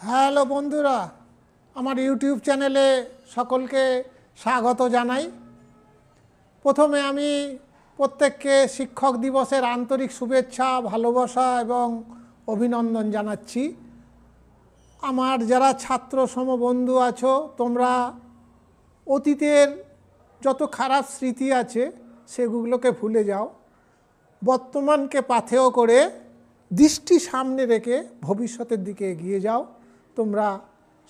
Hello বন্ধুরা, আমার YouTube চ্যানেলে সকলকে স্বাগত জানাই। প্রথমে আমি প্রত্যেককে শিক্ষক দিবসের আন্তরিক শুভেচ্ছা, ভালোবাসা এবং অভিনন্দন জানাচ্ছি। আমার যারা ছাত্র সম বন্ধু আছো, তোমরা অতীতের যত খারাপ স্মৃতি আছে, সেগুলোকে ভুলে যাও। বর্তমানকে পাথেয় করে দৃষ্টি সামনে রেখে ভবিষ্যতের দিকে এগিয়ে যাও। তোমরা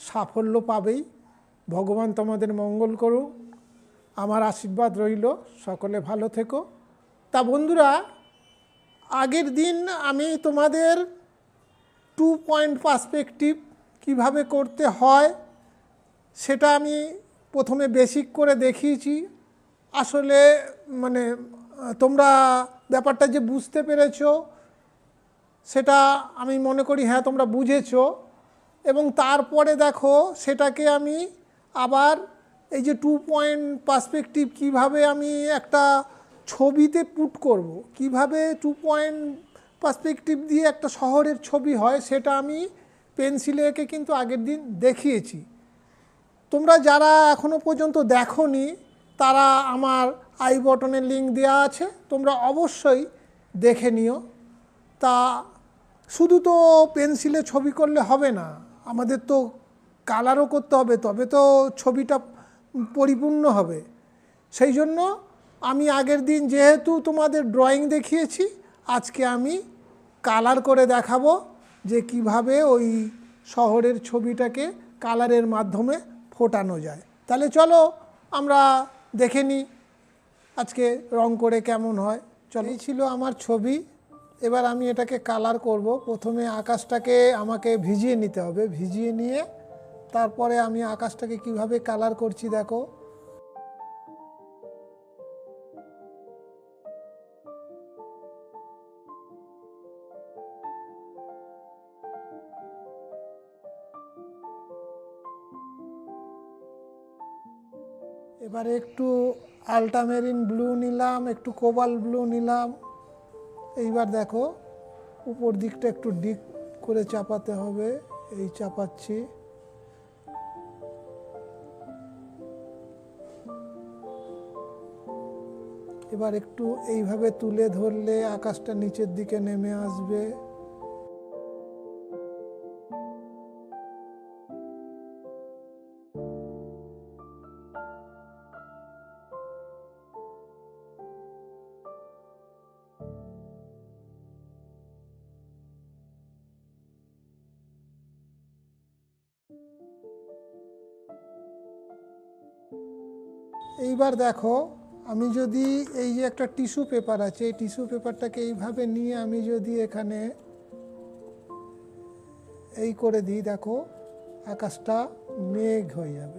সাফল্য পাবেই। ভগবান তোমাদের মঙ্গল করুক। আমার আশীর্বাদ রইল। সকলে ভালো থেকো। তা বন্ধুরা, আগের দিন আমি তোমাদের টু পয়েন্ট পার্সপেক্টিভ কীভাবে করতে হয়, সেটা আমি প্রথমে বেসিক করে দেখিয়েছি। আসলে মানে তোমরা ব্যাপারটা যে বুঝতে পেরেছ, সেটা আমি মনে করি হ্যাঁ তোমরা বুঝেছ। এবং তারপরে দেখো সেটাকে আমি আবার এই যে টু পয়েন্ট পার্সপেক্টিভ কীভাবে আমি একটা ছবিতে পুট করব, কীভাবে টু পয়েন্ট পার্সপেক্টিভ দিয়ে একটা শহরের ছবি হয় সেটা আমি পেন্সিলে এঁকে কিন্তু আগের দিন দেখিয়েছি। তোমরা যারা এখনও পর্যন্ত দেখোনি, তারা আমার আই বটনের লিঙ্ক দেওয়া আছে, তোমরা অবশ্যই দেখে নিও। তা শুধু তো পেন্সিলে ছবি করলে হবে না। আমাদের তো কালারও করতে হবে, তবে তো ছবিটা পরিপূর্ণ হবে। সেই জন্য আমি আগের দিন যেহেতু তোমাদের ড্রয়িং দেখিয়েছি, আজকে আমি কালার করে দেখাবো যে কীভাবে ওই শহরের ছবিটাকে কালারের মাধ্যমে ফোটানো যায়। তাহলে চলো আমরা দেখে নিই আজকে রং করে কেমন হয়। চলো। ছিল আমার ছবি। এবার আমি এটাকে কালার করব। প্রথমে আকাশটাকে আমাকে ভিজিয়ে নিতে হবে। ভিজিয়ে নিয়ে তারপরে আমি আকাশটাকে কীভাবে কালার করছি দেখো। এবারে একটু আল্টামেরিন ব্লু নিলাম, একটু কোবাল ব্লু নিলাম। এইবার দেখো, উপর দিকটা একটু ডিক করে চাপাতে হবে, এই চাপাচ্ছি। এবার একটু এইভাবে তুলে ধরলে আকাশটা নিচের দিকে নেমে আসবে। এইবার দেখো, আমি যদি এই যে একটা টিস্যু পেপার আছে, এই টিস্যু পেপারটাকে এইভাবে নিয়ে আমি যদি এখানে এই করে দিই, দেখো, আকাশটা মেঘ হয়ে যাবে।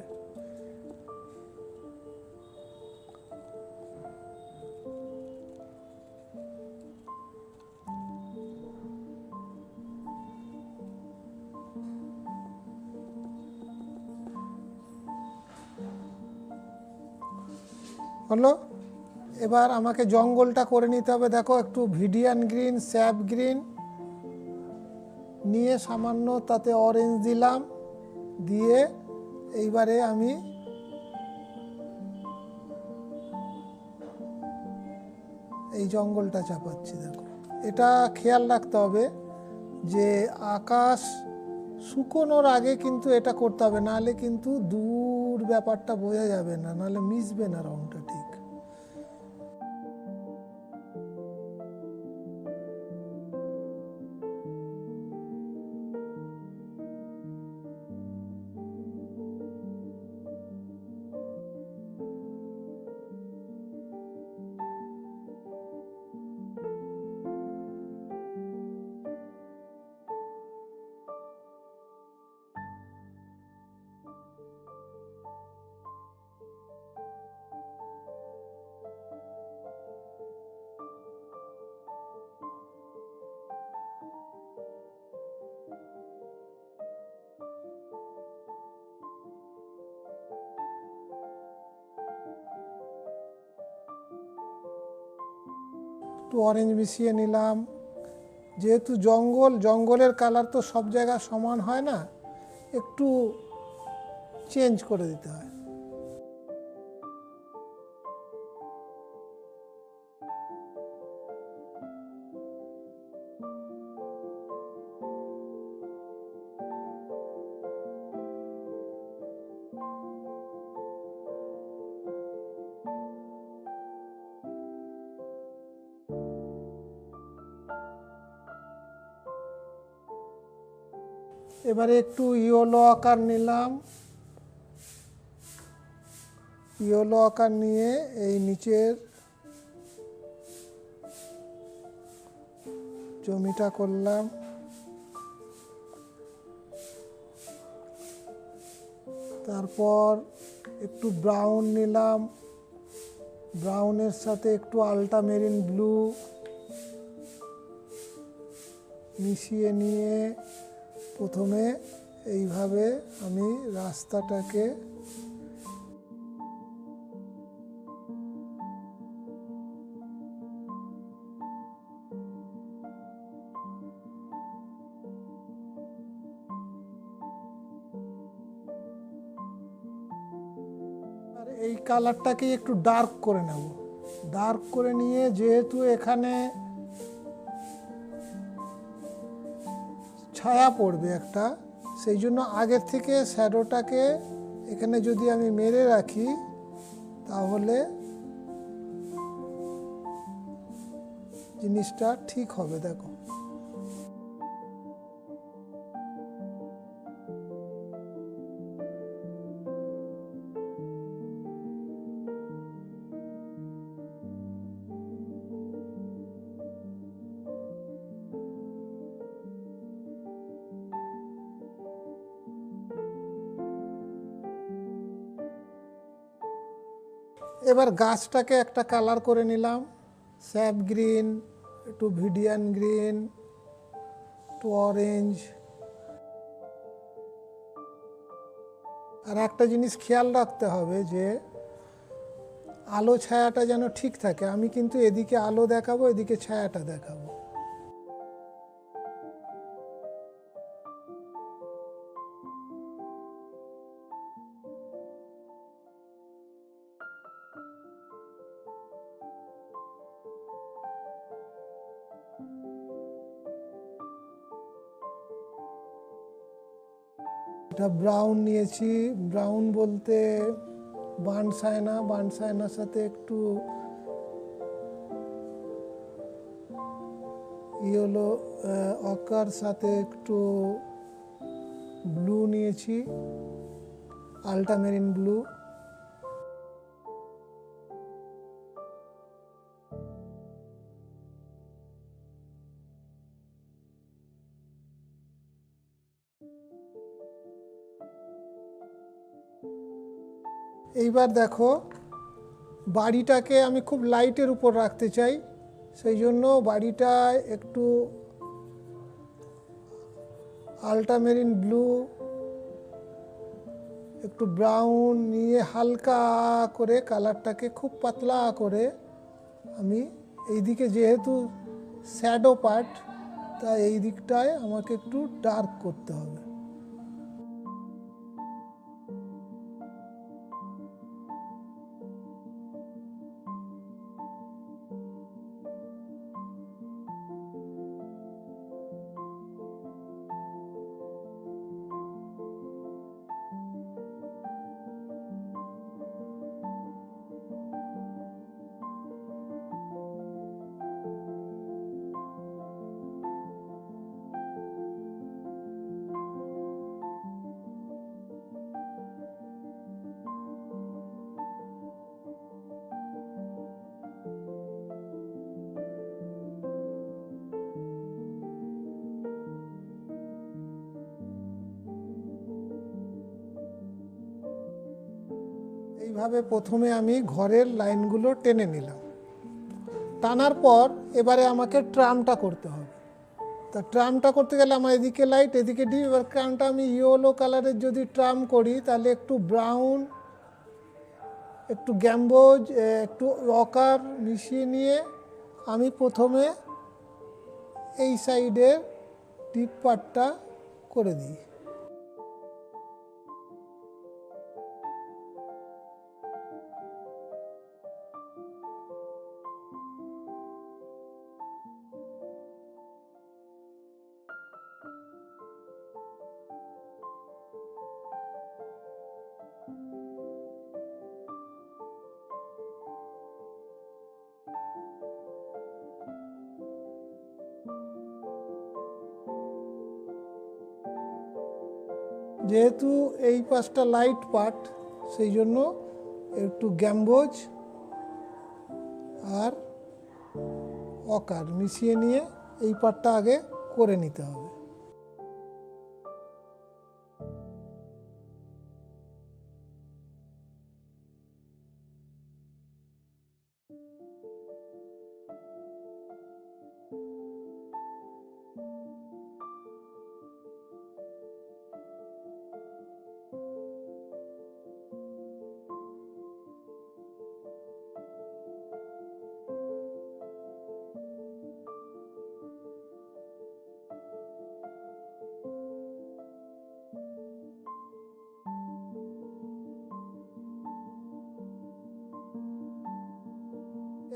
হলো। এবার আমাকে জঙ্গলটা করে নিতে হবে। দেখো, একটু ভিডিয়ান গ্রিন, স্যাপ গ্রিন। নিয়ে সামান্য তাতে অরেঞ্জ দিলাম। দিয়ে এইবারে আমি এই জঙ্গলটা চাপাচ্ছি, দেখো। এটা খেয়াল রাখতে হবে যে আকাশ শুকোনোর আগে কিন্তু এটা করতে হবে। নাহলে কিন্তু দূর ব্যাপারটা বোঝা যাবে না, নাহলে মিশবে না রংটা ঠিক। একটু অরেঞ্জ মিশিয়ে নিলাম। যেহেতু জঙ্গল, জঙ্গলের কালার তো সব জায়গায় সমান হয় না, একটু চেঞ্জ করে দিতে হয়। এবারে একটু ইয়োলো আকার নিলাম। ইয়োলো আকার নিয়ে এই নিচের জমিটা করলাম। তারপর একটু ব্রাউন নিলাম। ব্রাউনের সাথে একটু আল্টামেরিন ব্লু মিশিয়ে নিয়ে প্রথমে এইভাবে আমি রাস্তাটাকে এই কালারটাকে একটু ডার্ক করে নেব। ডার্ক করে নিয়ে যেহেতু এখানে ছায়া পড়বে একটা, সেই জন্য আগের থেকে শ্যাডোটাকে এখানে যদি আমি মেরে রাখি, তাহলে জিনিসটা ঠিক হবে, দেখো। এবার গাছটাকে একটা কালার করে নিলাম। স্যাপ গ্রিন একটু ভিডিয়ান গ্রিন একটু অরেঞ্জ আর একটা জিনিস খেয়াল রাখতে হবে যে, আলো ছায়াটা যেন ঠিক থাকে। আমি কিন্তু এদিকে আলো দেখাবো, এদিকে ছায়াটা দেখাবো। ব্রাউন নিয়েছি। ব্রাউন বলতে বানসায়না, বানসায়নার সাথে একটু ইয়েলো অকার সাথে একটু ব্লু নিয়েছি আল্টামেরিন ব্লু এইবার দেখো, বাড়িটাকে আমি খুব লাইটের উপর রাখতে চাই। সেই জন্য বাড়িটা একটু আল্টামেরিন ব্লু একটু ব্রাউন নিয়ে হালকা করে কালারটাকে খুব পাতলা করে আমি এইদিকে যেহেতু শ্যাডো পার্ট তাই এই দিকটায় আমাকে একটু ডার্ক করতে হবে। এইভাবে প্রথমে আমি ঘরের লাইনগুলো টেনে নিলাম। টানার পর এবারে আমাকে ট্রামটা করতে হবে। তা ট্রামটা করতে গেলে আমার এদিকে লাইট এদিকে ডিপ এবার ট্রামটা আমি ইয়েলো কালারের যদি ট্রাম করি, তাহলে একটু ব্রাউন একটু গ্যাম্বোজ একটু অকার মিশিয়ে নিয়ে আমি প্রথমে এই সাইডের টিপ পার্টটা করে দিই। পাশটা লাইট পার্ট সেই জন্য একটু গ্যাম্বোজ আর অকার মিশিয়ে নিয়ে এই পার্টটা আগে করে নিতে হবে।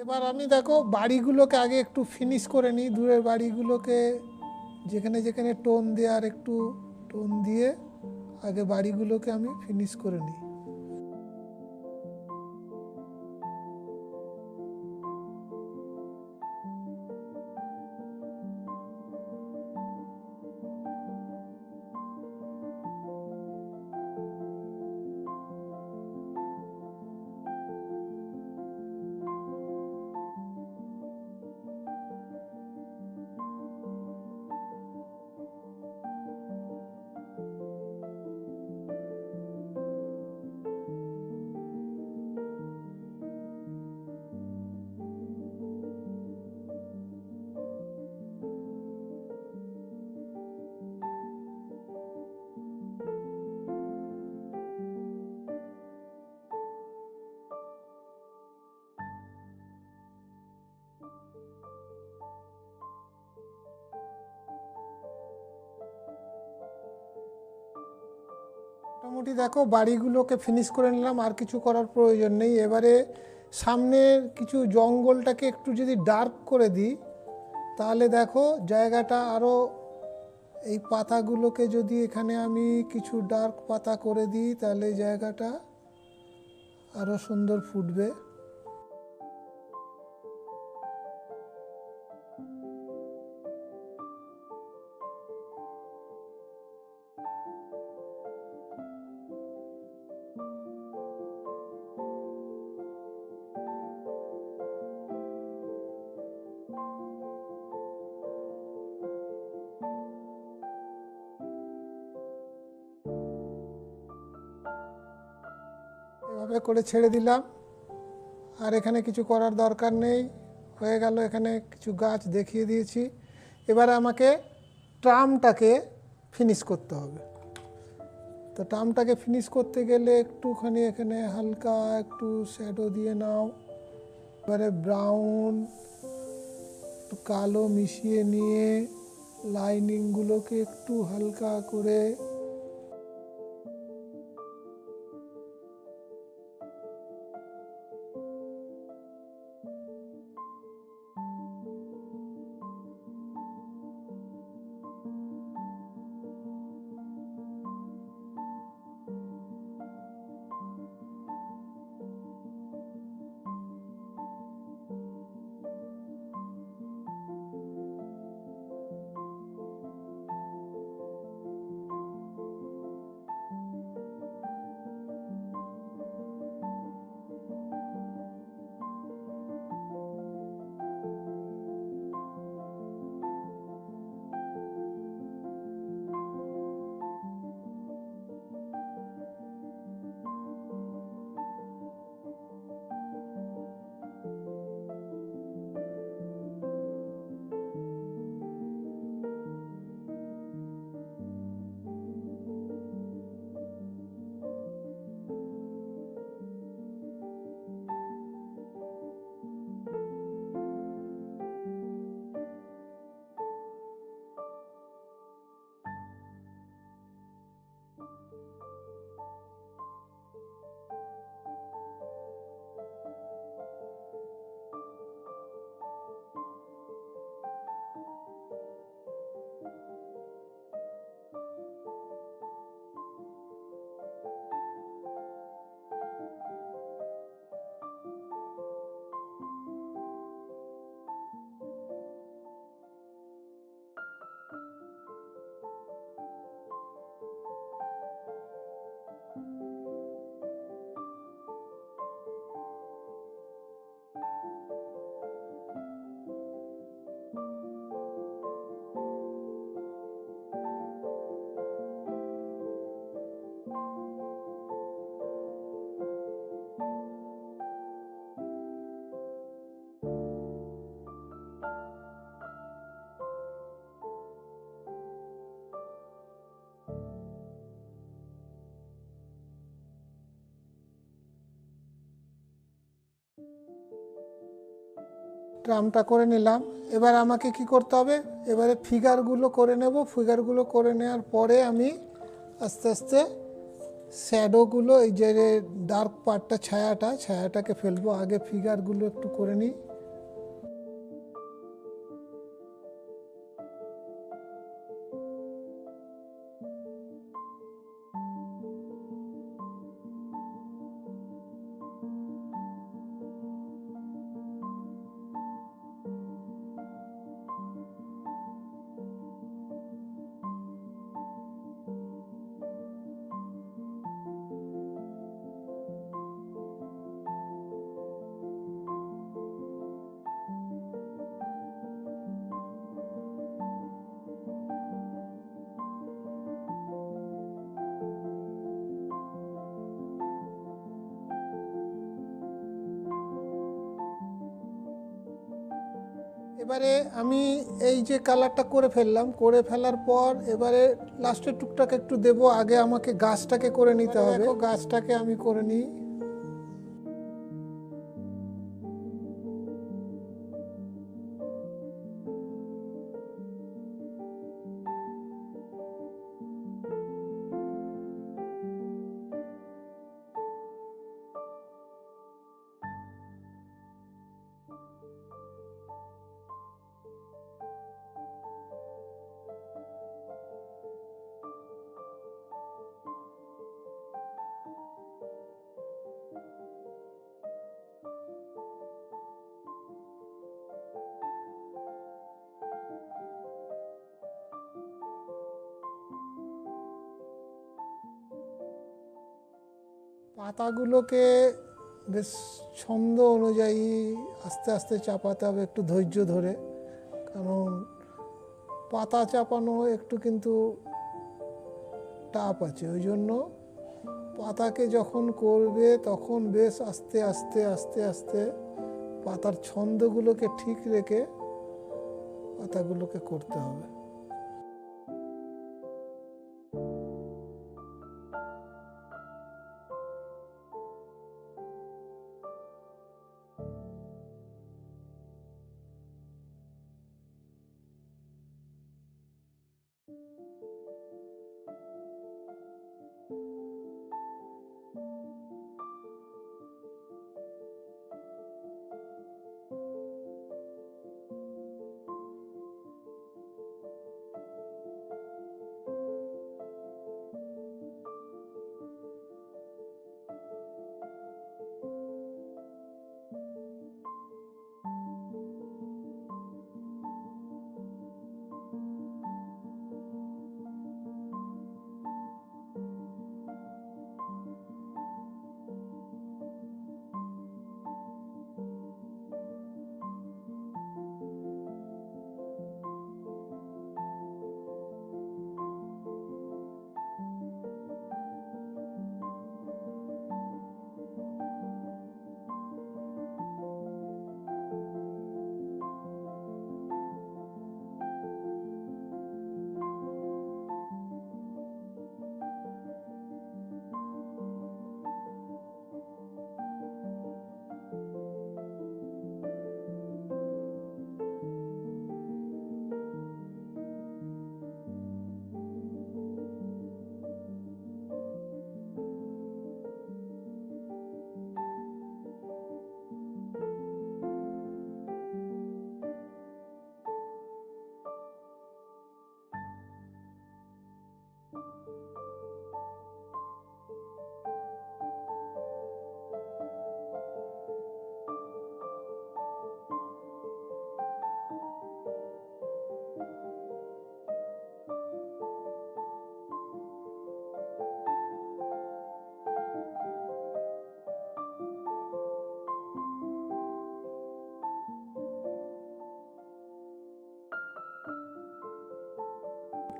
এবার আমি দেখো বাড়িগুলোকে আগে একটু ফিনিশ করে নিই, দূরের বাড়িগুলোকে। যেখানে যেখানে টোন দেওয়ার একটু টোন দিয়ে আগে বাড়িগুলোকে আমি ফিনিশ করে নিই। মোটামুটি দেখো বাড়িগুলোকে ফিনিশ করে নিলাম, আর কিছু করার প্রয়োজন নেই। এবারে সামনের কিছু জঙ্গলটাকে একটু যদি ডার্ক করে দিই, তাহলে দেখো জায়গাটা আরও এই পাতাগুলোকে যদি এখানে আমি কিছু ডার্ক পাতা করে দিই, তাহলে জায়গাটা আরও সুন্দর ফুটবে। করে ছেড়ে দিলাম। আর এখানে কিছু করার দরকার নেই। হয়ে গেল, এখানে কিছু গাছ দেখিয়ে দিয়েছি। এবারে আমাকে ট্রামটাকে ফিনিশ করতে হবে। তো ট্রামটাকে ফিনিশ করতে গেলে একটুখানি এখানে হালকা একটু শ্যাডো দিয়ে নাও। এবারে ব্রাউন একটু কালো মিশিয়ে নিয়ে লাইনিংগুলোকে একটু হালকা করে ট্রামটা করে নিলাম। এবার আমাকে কি করতে হবে? এবারে ফিগারগুলো করে নেব। ফিগারগুলো করে নেওয়ার পরে আমি আস্তে আস্তে শ্যাডোগুলো এই যে ডার্ক পার্টটা ছায়াটা, ছায়াটাকে ফেলব। আগে ফিগারগুলো একটু করে নিই। এবারে আমি এই যে কালারটা করে ফেললাম করে ফেলার পর এবারে লাস্টের টুকটাক একটু দেব। আগে আমাকে গাছটাকে করে নিতে হবে। গাছটাকে আমি করে নিই। পাতাগুলোকে বেশ ছন্দ অনুযায়ী আস্তে আস্তে চাপাতে হবে একটু ধৈর্য ধরে। কারণ পাতা চাপানো একটু কিন্তু টাপ আছে। ওই জন্য পাতাকে যখন করবে তখন বেশ আস্তে আস্তে আস্তে আস্তে পাতার ছন্দগুলোকে ঠিক রেখে পাতাগুলোকে করতে হবে।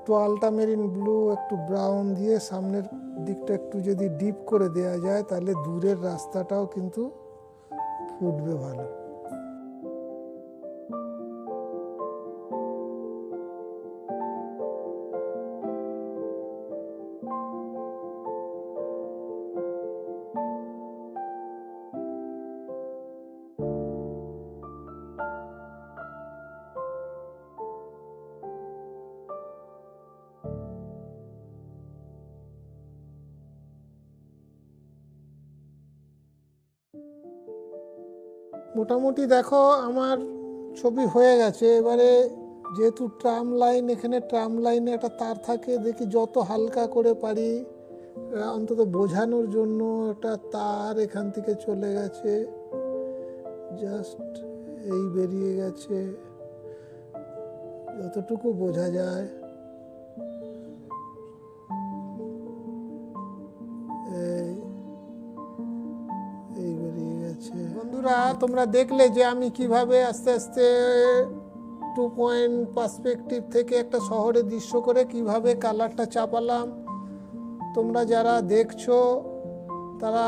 একটু আলটামেরিন ব্লু একটু ব্রাউন দিয়ে সামনের দিকটা একটু যদি ডিপ করে দেওয়া যায়, তাহলে দূরের রাস্তাটাও কিন্তু ফুটবে ভালো। মোটামুটি দেখো আমার ছবি হয়ে গেছে। এবারে যেহেতু ট্রাম লাইন এখানে ট্রাম লাইনে একটা তার থাকে, দেখি যত হালকা করে পারি অন্তত বোঝানোর জন্য একটা তার এখান থেকে চলে গেছে। জাস্ট এই বেরিয়ে গেছে। যতটুকু বোঝা যায়। তোমরা দেখলে যে আমি কীভাবে আস্তে আস্তে টু পয়েন্ট পার্সপেক্টিভ থেকে একটা শহরের দৃশ্য করে কীভাবে কালারটা চাপালাম। তোমরা যারা দেখছ, তারা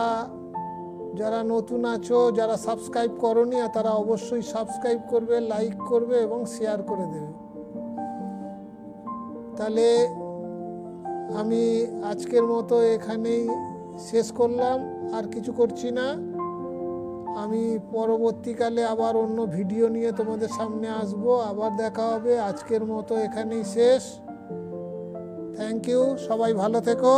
যারা নতুন আছো, যারা সাবস্ক্রাইব করনি তারা অবশ্যই সাবস্ক্রাইব করবে লাইক করবে এবং শেয়ার করে দেবে। তাহলে আমি আজকের মতো এখানেই শেষ করলাম, আর কিছু করছি না। আমি পরবর্তীকালে আবার অন্য ভিডিও নিয়ে তোমাদের সামনে আসব। আবার দেখা হবে। আজকের মতো এখানেই শেষ। থ্যাংক ইউ সবাই ভালো থেকো।